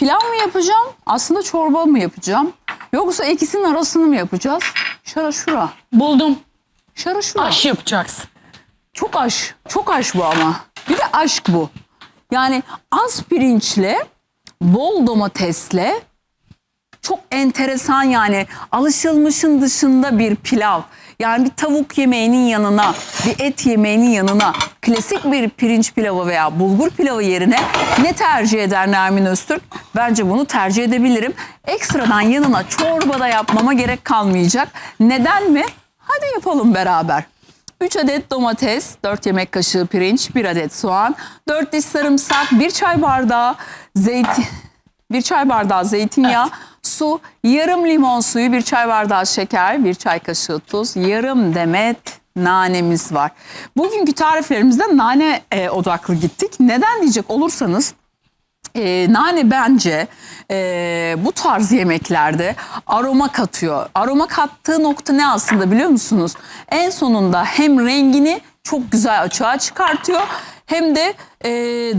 Pilav mı yapacağım? Aslında çorba mı yapacağım? Yoksa ikisinin arasını mı yapacağız? Şara şura. Buldum. Şara şura. Aş yapacaksın. Çok aş. Çok aş bu ama. Bir de aşk bu. Yani az pirinçle, bol domatesle çok enteresan yani alışılmışın dışında bir pilav. Yani bir tavuk yemeğinin yanına, bir et yemeğinin yanına klasik bir pirinç pilavı veya bulgur pilavı yerine ne tercih eder Nermin Öztürk? Bence bunu tercih edebilirim. Ekstradan yanına çorba da yapmama gerek kalmayacak. Neden mi? Hadi yapalım beraber. 3 adet domates, 4 yemek kaşığı pirinç, 1 adet soğan, 4 diş sarımsak, 1 çay bardağı zeytin, 1 çay bardağı zeytinyağı, su, yarım limon suyu, 1 çay bardağı şeker, 1 çay kaşığı tuz, yarım demet nanemiz var. Bugünkü tariflerimizde nane e, odaklı gittik. Neden diyecek olursanız e, nane bence e, bu tarz yemeklerde aroma katıyor. Aroma kattığı nokta ne aslında biliyor musunuz? En sonunda hem rengini çok güzel açığa çıkartıyor hem de e,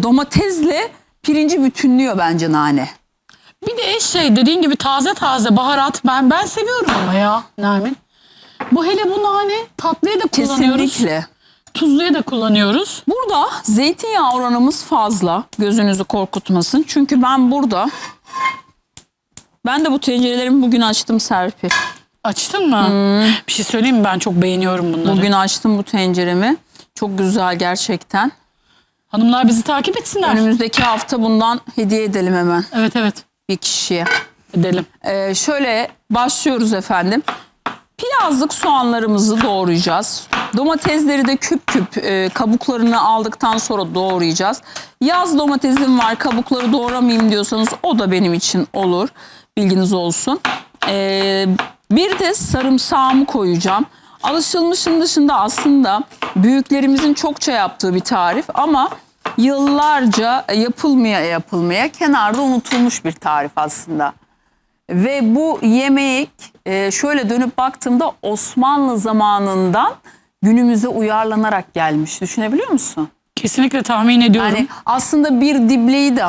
domatesle pirinci bütünlüyor bence nane. Bir de şey dediğin gibi taze taze baharat ben ben seviyorum ama ya Nermin. Bu hele bu nane tatlıya da kullanıyoruz. Kesinlikle. Tuzluya da kullanıyoruz. Burada zeytinyağı oranımız fazla. Gözünüzü korkutmasın. Çünkü ben burada ben de bu tencerelerimi bugün açtım Serpil. Açtın mı? Bir şey söyleyeyim mi? Ben çok beğeniyorum bunları. Bugün açtım bu tenceremi. Çok güzel gerçekten. Hanımlar bizi takip etsinler. Önümüzdeki hafta bundan hediye edelim hemen Evet evet bir kişiye. edelim. Ee, şöyle başlıyoruz efendim. Pirazlık soğanlarımızı doğrayacağız. Domatesleri de küp küp e, kabuklarını aldıktan sonra doğrayacağız. Yaz domatesim var kabukları doğramayayım diyorsanız o da benim için olur. Bilginiz olsun. Ee, bir de sarımsağımı koyacağım. Alışılmışın dışında aslında büyüklerimizin çokça yaptığı bir tarif ama yıllarca yapılmaya yapılmaya kenarda unutulmuş bir tarif aslında. Ve bu yemek e, şöyle dönüp baktığımda Osmanlı zamanından günümüze uyarlanarak gelmiş. Düşünebiliyor musun? Kesinlikle tahmin ediyorum. Yani aslında bir dibleyi de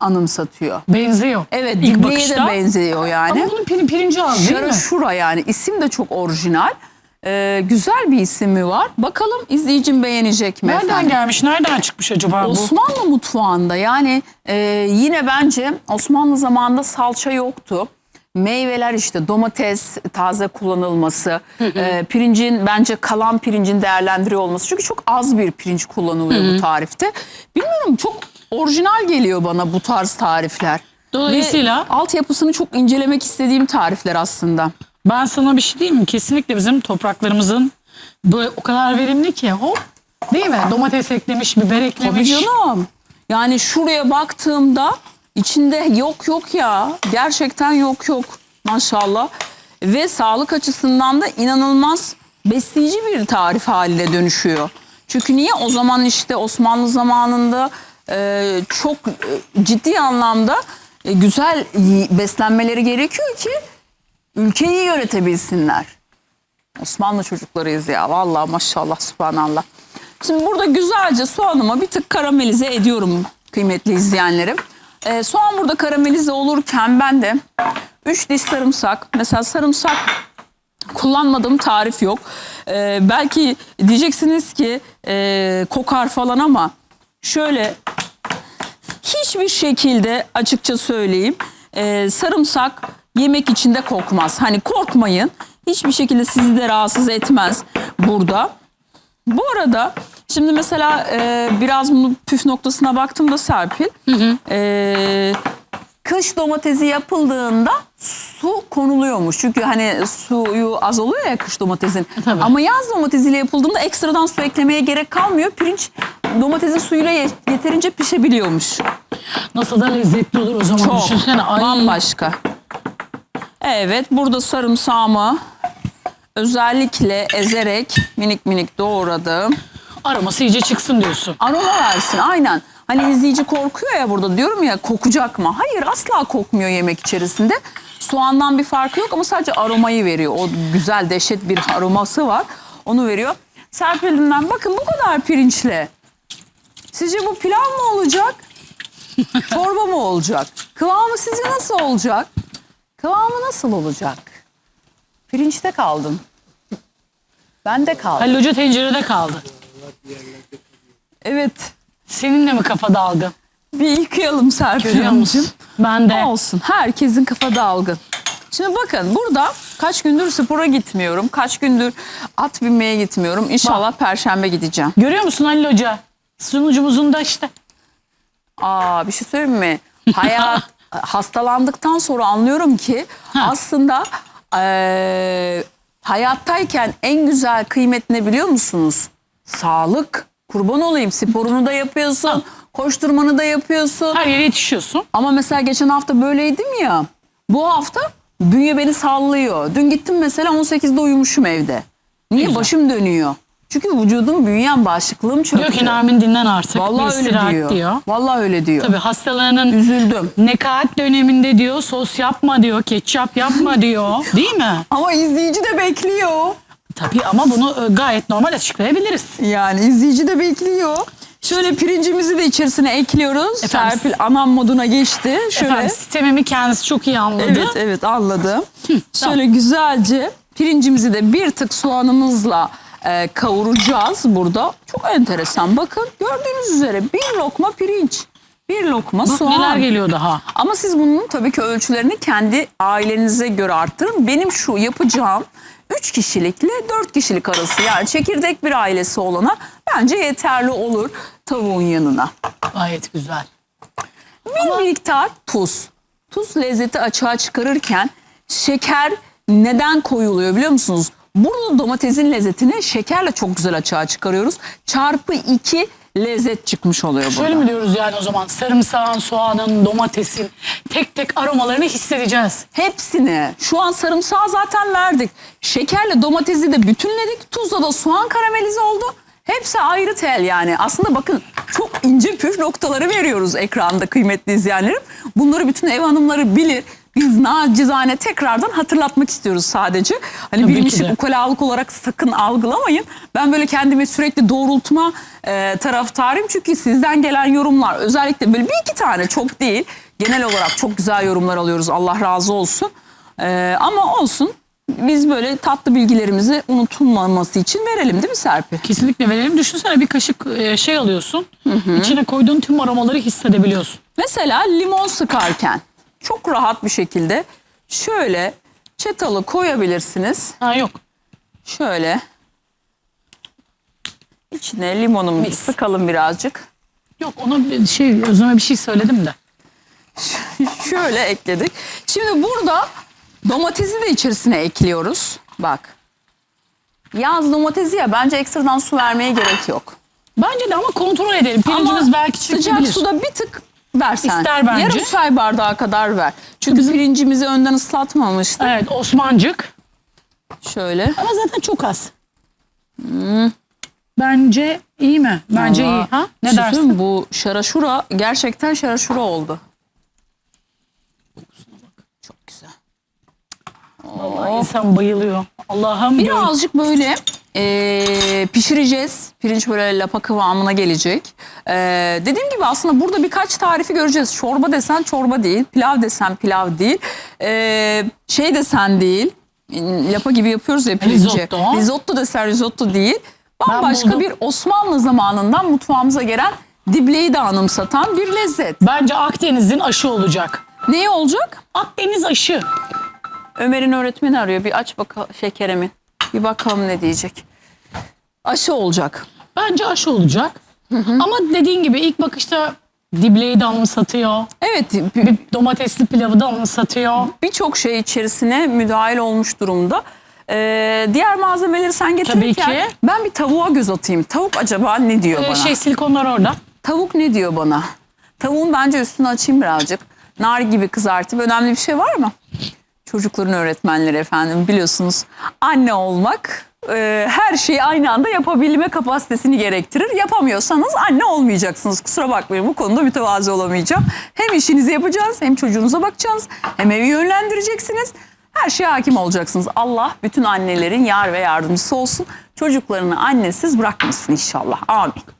anımsatıyor. Benziyor. Evet İlk bakışta. de benziyor yani. Ama bunun pirin, pirinci az değil Şara mi? şura yani isim de çok orijinal. Ee, güzel bir ismi var. Bakalım izleyicim beğenecek mi Nereden efendim? gelmiş? Nereden çıkmış acaba bu? Osmanlı mutfağında yani e, yine bence Osmanlı zamanında salça yoktu. Meyveler işte domates taze kullanılması, e, pirincin bence kalan pirincin değerlendiriyor olması. Çünkü çok az bir pirinç kullanılıyor bu tarifte. Bilmiyorum çok orijinal geliyor bana bu tarz tarifler. Dolayısıyla Ve altyapısını çok incelemek istediğim tarifler aslında. Ben sana bir şey diyeyim mi? Kesinlikle bizim topraklarımızın böyle o kadar verimli ki hop değil mi? Domates eklemiş, biber Tabii eklemiş. canım. Yani şuraya baktığımda içinde yok yok ya. Gerçekten yok yok. Maşallah. Ve sağlık açısından da inanılmaz besleyici bir tarif haline dönüşüyor. Çünkü niye? O zaman işte Osmanlı zamanında e, çok e, ciddi anlamda e, güzel beslenmeleri gerekiyor ki ülkeyi yönetebilsinler. Osmanlı çocuklarıyız ya. Vallahi maşallah subhanallah. Şimdi burada güzelce soğanımı bir tık karamelize ediyorum kıymetli izleyenlerim. Ee, soğan burada karamelize olurken ben de 3 diş sarımsak. Mesela sarımsak kullanmadığım tarif yok. Ee, belki diyeceksiniz ki e, kokar falan ama şöyle hiçbir şekilde açıkça söyleyeyim e, sarımsak yemek içinde kokmaz. Hani korkmayın hiçbir şekilde sizi de rahatsız etmez burada. Bu arada şimdi mesela e, biraz bunu püf noktasına baktığımda Serpil. e, kış domatesi yapıldığında su konuluyormuş. Çünkü hani suyu az oluyor ya kış domatesin. Tabii. Ama yaz domatesiyle yapıldığında ekstradan su eklemeye gerek kalmıyor. Pirinç domatesin suyuyla ye- yeterince pişebiliyormuş. Nasıl da lezzetli olur o zaman Çok düşünsene. Ay. bambaşka. Evet burada sarımsağımı özellikle ezerek minik minik doğradım. Aroması iyice çıksın diyorsun. Aroma versin aynen. Hani izleyici korkuyor ya burada diyorum ya kokacak mı? Hayır asla kokmuyor yemek içerisinde. Soğandan bir farkı yok ama sadece aromayı veriyor. O güzel dehşet bir aroması var. Onu veriyor. Serpil'den bakın bu kadar pirinçle. Sizce bu pilav mı olacak? Çorba mı olacak? Kıvamı sizce nasıl olacak? Kıvamı nasıl olacak? Pirinçte kaldın. Ben de kaldım. Halil Hoca tencerede kaldı. Evet. Seninle mi kafa dalgın? Bir yıkayalım Serpil Görüyor Hanımcığım. musun? Ben de. Olsun. Herkesin kafa dalgın. Şimdi bakın burada kaç gündür spora gitmiyorum. Kaç gündür at binmeye gitmiyorum. İnşallah perşembe gideceğim. Görüyor musun Halil Hoca? Sunucumuzun da işte. Aa bir şey söyleyeyim mi? Hayat hastalandıktan sonra anlıyorum ki Ha. aslında eee, hayattayken en güzel kıymet ne biliyor musunuz? Sağlık. Kurban olayım sporunu da yapıyorsun. Koşturmanı da yapıyorsun. Her yere yetişiyorsun. Ama mesela geçen hafta böyleydim ya. Bu hafta bünye beni sallıyor. Dün gittim mesela 18'de uyumuşum evde. Niye? Güzel. Başım dönüyor. Çünkü vücudum büyüyen bağışıklığım çöktü. Diyor ki Nermin dinlen artık. Vallahi bir öyle diyor. diyor. Vallahi öyle diyor. Tabii hastalarının Üzüldüm. nekaat döneminde diyor sos yapma diyor, ketçap yapma diyor. Değil mi? Ama izleyici de bekliyor. Tabii ama bunu e, gayet normal açıklayabiliriz. Yani izleyici de bekliyor. Şöyle pirincimizi de içerisine ekliyoruz. Efendim? Serpil anam moduna geçti. Şöyle. Efendim sistemimi kendisi çok iyi anladı. Evet evet anladım. Şöyle güzelce pirincimizi de bir tık soğanımızla e, kavuracağız burada. Çok enteresan. Bakın gördüğünüz üzere bir lokma pirinç, bir lokma Bak soğan. neler geliyor daha. Ama siz bunun tabii ki ölçülerini kendi ailenize göre arttırın. Benim şu yapacağım 3 kişilikle 4 kişilik arası yani çekirdek bir ailesi olana bence yeterli olur tavuğun yanına. Gayet güzel. Bir miktar tuz. Tuz lezzeti açığa çıkarırken şeker neden koyuluyor biliyor musunuz? Burada domatesin lezzetini şekerle çok güzel açığa çıkarıyoruz. Çarpı 2 lezzet çıkmış oluyor Şöyle burada. mi diyoruz yani o zaman sarımsağın, soğanın, domatesin tek tek aromalarını hissedeceğiz. Hepsini. Şu an sarımsağı zaten verdik. Şekerle domatesi de bütünledik. Tuzla da soğan karamelize oldu. Hepsi ayrı tel yani. Aslında bakın çok ince püf noktaları veriyoruz ekranda kıymetli izleyenlerim. Bunları bütün ev hanımları bilir. Biz nacizane tekrardan hatırlatmak istiyoruz sadece. Hani Tabii bilmişim de. ukalalık olarak sakın algılamayın. Ben böyle kendimi sürekli doğrultma e, taraftarıyım. Çünkü sizden gelen yorumlar özellikle böyle bir iki tane çok değil. Genel olarak çok güzel yorumlar alıyoruz. Allah razı olsun. E, ama olsun. Biz böyle tatlı bilgilerimizi unutulmaması için verelim değil mi Serpil? Kesinlikle verelim. Düşünsene bir kaşık e, şey alıyorsun. İçine koyduğun tüm aromaları hissedebiliyorsun. Mesela limon sıkarken çok rahat bir şekilde şöyle çatalı koyabilirsiniz. Ha yok. Şöyle içine limonumuzu Mis. sıkalım birazcık. Yok ona bir şey Özlem'e bir şey söyledim de. Şöyle ekledik. Şimdi burada domatesi de içerisine ekliyoruz. Bak. Yaz domatesi ya bence ekstradan su vermeye gerek yok. Bence de ama kontrol edelim. Pirincimiz Ama belki sıcak çekebilir. suda bir tık versen. İster bence. Yarım çay bardağı kadar ver. Çünkü Bizim- pirincimizi önden ıslatmamıştık. Evet Osmancık. Şöyle. Ama zaten çok az. Bence iyi mi? Bence iyi. Vallahi Ha? Ne bir şey dersin? Bu şaraşura gerçekten şaraşura oldu. Çok güzel. Vallahi insan bayılıyor. Allah'ım. Birazcık böyle eee, pişireceğiz. Pirinç böyle lapa kıvamına gelecek. Eee, dediğim gibi aslında burada birkaç tarifi göreceğiz. Çorba desen çorba değil. Pilav desen pilav değil. Eee, şey desen değil. Lapa gibi yapıyoruz ya pirinci. Risotto. Risotto desen risotto değil. Bambaşka bir Osmanlı zamanından mutfağımıza gelen dibleyi de anımsatan bir lezzet. Bence Akdeniz'in aşı olacak. Ne olacak? Akdeniz aşı. Ömer'in öğretmeni arıyor. Bir aç bakalım şekerimi. Bir bakalım ne diyecek. Aşı olacak. Bence aşı olacak. Ama dediğin gibi ilk bakışta dibleyi de anımsatıyor. Evet Bir domatesli pilavı da anımsatıyor. birçok şey içerisine müdahil olmuş durumda. Ee, diğer malzemeleri sen getirirken Tabii ki. ben bir tavuğa göz atayım. Tavuk acaba ne diyor Ee, bana? şey silikonlar orada. Tavuk ne diyor bana? Tavuğun bence üstünü açayım birazcık. Nar gibi kızartıp önemli bir şey var mı? Çocukların öğretmenleri efendim biliyorsunuz anne olmak e, her şeyi aynı anda yapabilme kapasitesini gerektirir. Yapamıyorsanız anne olmayacaksınız. Kusura bakmayın bu konuda mütevazi olamayacağım. Hem işinizi yapacağız hem çocuğunuza bakacaksınız hem evi yönlendireceksiniz. Her şeye hakim olacaksınız. Allah bütün annelerin yar ve yardımcısı olsun. Çocuklarını annesiz bırakmasın inşallah. Amin.